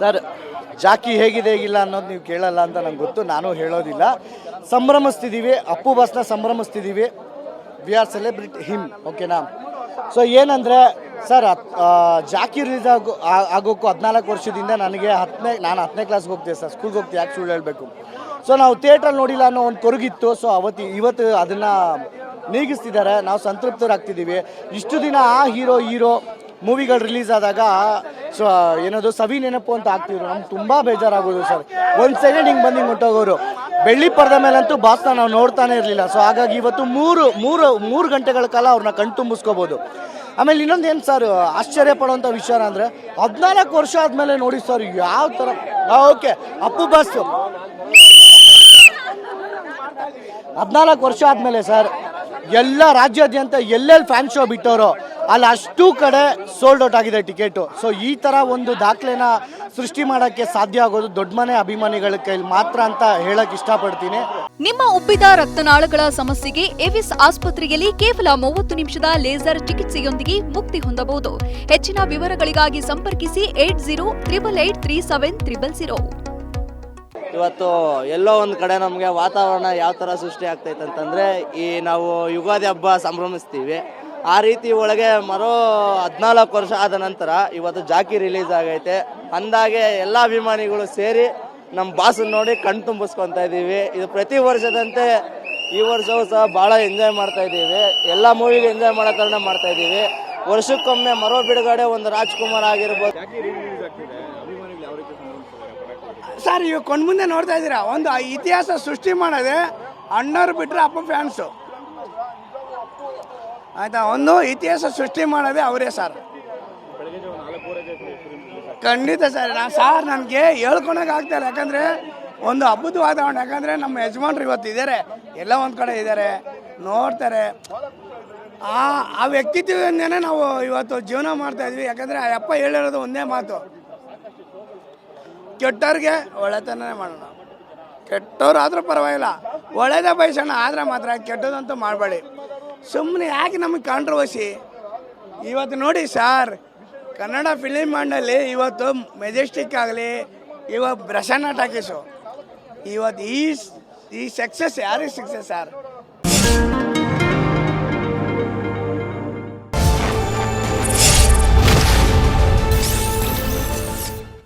Sir, Jackie ಹೇಗಿದೆ ಹೇಗಿಲ್ಲ ಅನ್ನೋದು ನೀವು ಕೇಳಲ್ಲ ಅಂತ ನಂಗೆ ಗೊತ್ತು, ನಾನು ಹೇಳೋದಿಲ್ಲ. ಸಂಭ್ರಮಿಸ್ತಿದ್ದೀವಿ ಅಪ್ಪು ಬಾಸ್ನ ಸಂಭ್ರಮಿಸ್ತಿದ್ದೀವಿ ವಿ ಆರ್ ಸೆಲೆಬ್ರಿಟ್ ಹಿಮ್ ಓಕೆನಾ ಸೊ ಏನಂದರೆ, ಸರ್ ಜಾಕಿ ರಿಲೀಸ್ ಆಗೋ ಆಗೋಕ್ಕೂ ಹದಿನಾಲ್ಕು ವರ್ಷದಿಂದ ನನಗೆ ಹತ್ತನೇ, ನಾನು ಹತ್ತನೇ ಕ್ಲಾಸ್ಗೆ ಹೋಗ್ತೀವಿ ಸರ್ ಸ್ಕೂಲ್ಗೆ ಹೋಗ್ತೀವಿ ಯಾಕೆ ಸುಳ್ಳು ಹೇಳಬೇಕು? ಸೊ ನಾವು ಥಿಯೇಟ್ರಲ್ಲಿ ನೋಡಿಲ್ಲ ಅನ್ನೋ ಒಂದು ಕೊರಗಿತ್ತು ಸೊ ಅವತ್ತು, ಇವತ್ತು ಅದನ್ನು ನೀಗಿಸ್ತಿದ್ದಾರೆ, ನಾವು ಸಂತೃಪ್ತರಾಗ್ತಿದ್ದೀವಿ ಇಷ್ಟು ದಿನ ಆ ಹೀರೋ ಹೀರೋ ಮೂವಿಗಳು ರಿಲೀಸ್ ಆದಾಗ ಸೊ ಏನದು, ಸವಿ ನೆನಪು ಅಂತ ಆಗ್ತಿದ್ರು. ನಮ್ಗೆ ತುಂಬ ಬೇಜಾರಾಗೋದು ಸರ್. ಒಂದು ಸೆಕೆಂಡ್ ಹಿಂಗೆ ಬಂದು ಹಿಂಗೆ ಹೊಂಟೋಗೋರು ಬೆಳ್ಳಿ ಪರ್ದ ಮೇಲಂತೂ ಬಾಸ್ನ ನಾವು ನೋಡ್ತಾನೆ ಇರಲಿಲ್ಲ. ಸೊ ಹಾಗಾಗಿ ಇವತ್ತು ಮೂರು ಮೂರು ಮೂರು ಗಂಟೆಗಳ ಕಾಲ ಅವ್ರನ್ನ ಕಣ್ತುಂಬಿಸ್ಕೋಬೋದು ಆಮೇಲೆ ಇನ್ನೊಂದು ಏನು ಸರ್ ಆಶ್ಚರ್ಯ ಪಡುವಂಥ ವಿಚಾರ ಅಂದರೆ, ಹದಿನಾಲ್ಕು ವರ್ಷ ಆದಮೇಲೆ ನೋಡಿ ಸರ್ ಯಾವ ಥರ ಓಕೆ ಅಪ್ಪು ಬಾಸ್ ಹದಿನಾಲ್ಕು ವರ್ಷ ಆದಮೇಲೆ ಸರ್ ಎಲ್ಲ ರಾಜ್ಯಾದ್ಯಂತ ಎಲ್ಲೆಲ್ಲಿ ಫ್ಯಾನ್ ಶೋ ಬಿಟ್ಟವರು ಅಲ್ಲಿ ಅಷ್ಟು ಕಡೆ ಸೋಲ್ಡ್ ಔಟ್ ಆಗಿದೆ ಟಿಕೆಟು ಸೊ ಈ ಥರ ಒಂದು ದಾಖಲೆನ ಸೃಷ್ಟಿ ಮಾಡೋಕ್ಕೆ ಸಾಧ್ಯ ಆಗೋದು ದೊಡ್ಡ ಮನೆ ಅಭಿಮಾನಿಗಳ ಕೈಲಿ ಮಾತ್ರ ಅಂತ ಹೇಳಕ್ ಇಷ್ಟಪಡ್ತೀನಿ. ನಿಮ್ಮ ಉಬ್ಬಿದ ರಕ್ತನಾಳಗಳ ಸಮಸ್ಯೆಗೆ ಎವಿಸ್ ಆಸ್ಪತ್ರೆಯಲ್ಲಿ ಕೇವಲ ಮೂವತ್ತು ನಿಮಿಷದ ಲೇಸರ್ ಚಿಕಿತ್ಸೆಯೊಂದಿಗೆ ಮುಕ್ತಿ ಹೊಂದಬಹುದು. ಹೆಚ್ಚಿನ ವಿವರಗಳಿಗಾಗಿ ಸಂಪರ್ಕಿಸಿ eight zero triple eight three seven triple zero. ಇವತ್ತು ಎಲ್ಲೋ ಒಂದು ಕಡೆ ನಮಗೆ ವಾತಾವರಣ ಯಾವ ಥರ ಸೃಷ್ಟಿ ಆಗ್ತೈತೆ ಅಂತಂದರೆ ಈ ನಾವು ಯುಗಾದಿ ಹಬ್ಬ ಸಂಭ್ರಮಿಸ್ತೀವಿ. ಆ ರೀತಿ ಒಳಗೆ ಮರೋ ಹದಿನಾಲ್ಕು ವರ್ಷ ಆದ ನಂತರ ಇವತ್ತು ಜಾಕಿ ರಿಲೀಸ್ ಆಗೈತೆ. ಅಂದಾಗೆ ಎಲ್ಲ ಅಭಿಮಾನಿಗಳು ಸೇರಿ ನಮ್ಮ ಬಾಸನ್ನ ನೋಡಿ ಕಣ್ ತುಂಬಿಸ್ಕೊತಾ ಇದ್ದೀವಿ ಇದು ಪ್ರತಿ ವರ್ಷದಂತೆ ಈ ವರ್ಷವೂ ಸಹ ಭಾಳ ಎಂಜಾಯ್ ಮಾಡ್ತಾ ಇದ್ದೀವಿ ಎಲ್ಲ ಮೂವಿಗೆ ಎಂಜಾಯ್ ಮಾಡೋ ಕಾರಣ ಮಾಡ್ತಾ ಇದ್ದೀವಿ ವರ್ಷಕ್ಕೊಮ್ಮೆ ಮರೋ ಬಿಡುಗಡೆ ಒಂದು ರಾಜ್ಕುಮಾರ್ ಆಗಿರ್ಬೋದು. ಸರ್ ಇವಾಗ ಕಣ್ಮುಂದೆ ನೋಡ್ತಾ ಇದ್ದೀರಾ ಒಂದು ಆ ಇತಿಹಾಸ ಸೃಷ್ಟಿ ಮಾಡೋದೇ. ಅಣ್ಣವ್ರು ಬಿಟ್ಟರೆ ಅಪ್ಪ ಫ್ಯಾನ್ಸು ಆಯ್ತಾ? ಒಂದು ಇತಿಹಾಸ ಸೃಷ್ಟಿ ಮಾಡೋದೇ ಅವರೇ ಸರ್. ಖಂಡಿತ ಸರ್. ನಾನು ಸರ್ ನನಗೆ ಹೇಳ್ಕೊಳಕ್ಕೆ ಆಗ್ತಾಯಿಲ್ಲ ಯಾಕಂದರೆ ಒಂದು ಹಬ್ಬದ ವಾತಾವರಣ. ಯಾಕಂದರೆ ನಮ್ಮ ಯಜಮಾನ್ರು ಇವತ್ತು ಇದ್ದಾರೆ ಎಲ್ಲ ಒಂದು ಕಡೆ ಇದ್ದಾರೆ ನೋಡ್ತಾರೆ. ಆ ಆ ವ್ಯಕ್ತಿತ್ವದಿಂದನೇ ನಾವು ಇವತ್ತು ಜೀವನ ಮಾಡ್ತಾ ಇದ್ವಿ. ಯಾಕಂದರೆ ಆ ಅಪ್ಪ ಹೇಳಿರೋದು ಒಂದೇ ಮಾತು. ಕೆಟ್ಟವ್ರಿಗೆ ಒಳ್ಳೆತನೇ ಮಾಡೋಣ. ಕೆಟ್ಟವ್ರು ಆದರೂ ಪರವಾಗಿಲ್ಲ. ಒಳ್ಳೇದೇ ಬಯಸೋಣ. ಆದರೆ ಮಾತ್ರ ಕೆಟ್ಟದಂತೂ ಮಾಡಬೇಡಿ. ಸುಮ್ಮನೆ ಯಾಕೆ ನಮಗೆ ಕಾಂಟ್ರವರ್ಸಿ ಇವತ್ತು ನೋಡಿ ಸರ್, ಕನ್ನಡ ಫಿಲಿಮ್ ಮಂಡಲಿ ಇವತ್ತು ಮೆಜೆಸ್ಟಿಕ್ ಆಗಲಿ ಇವತ್ತು ಬ್ರಸನ್ನ ಟಾಕೀಸು ಇವತ್ತು ಈ ಈ ಸಕ್ಸಸ್ ಯಾರಿಗೆ ಸಕ್ಸಸ್ ಸರ್?